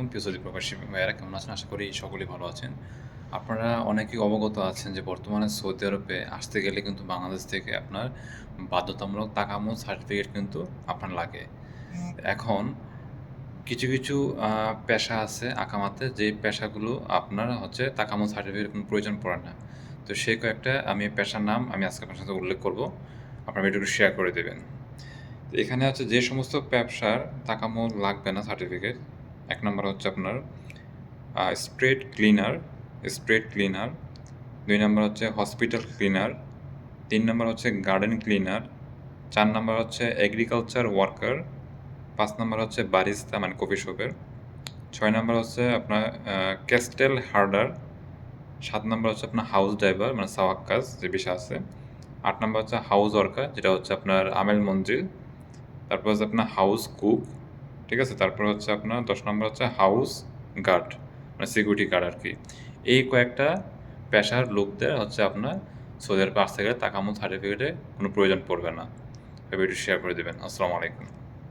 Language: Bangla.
আলাইকুম পিওসদি প্রবাসী ভাইয়ারা কেমন আছেন আশা করি সকলেই ভালো আছেন আপনারা অনেকেই অবগত আছেন যে বর্তমানে সৌদি আরবে আসতে গেলে কিন্তু বাংলাদেশ থেকে আপনার বাধ্যতামূলক তাকামো সার্টিফিকেট কিন্তু আপনার লাগে এখন কিছু কিছু পেশা আছে আকামাতে যে পেশাগুলো আপনার হচ্ছে তাকামো সার্টিফিকেট কোনো প্রয়োজন পড়ে না তো সেই কয়েকটা আমি পেশার নাম আমি আজকে আপনার সাথে উল্লেখ করব আপনার ভিডিওটি শেয়ার করে দেবেন এখানে আছে যে সমস্ত ব্যবসার তাকামো লাগবে না সার্টিফিকেট এক নম্বর হচ্ছে আপনার স্ট্রেট ক্লিনার স্ট্রেট ক্লিনার দুই নম্বর হচ্ছে হসপিটাল ক্লিনার তিন নম্বর হচ্ছে গার্ডেন ক্লিনার চার নম্বর হচ্ছে এগ্রিকালচার ওয়ার্কার পাঁচ নম্বর হচ্ছে বারিস্তা মানে কফি শপের ছয় নম্বর হচ্ছে আপনার ক্যাস্টেল হার্ডার সাত নম্বর হচ্ছে আপনার হাউস ড্রাইভার মানে সাওয়াক যে বিষয় আছে। আট নম্বর হচ্ছে হাউস ওয়ার্কার যেটা হচ্ছে আপনার আমেল মঞ্জিল। তারপর হচ্ছে আপনার হাউস কুক ঠিক আছে? তারপর হচ্ছে আপনার দশ নম্বর হচ্ছে হাউস গার্ড মানে সিকিউরিটি গার্ড আর কি। এই কয়েকটা পেশার লোকদের হচ্ছে আপনার সৌদি আরবে আসতে গেলে তাকামুল সার্টিফিকেটে কোনো প্রয়োজন পড়বে না। ভিডিও শেয়ার করে দেবেন। আসসালামু আলাইকুম।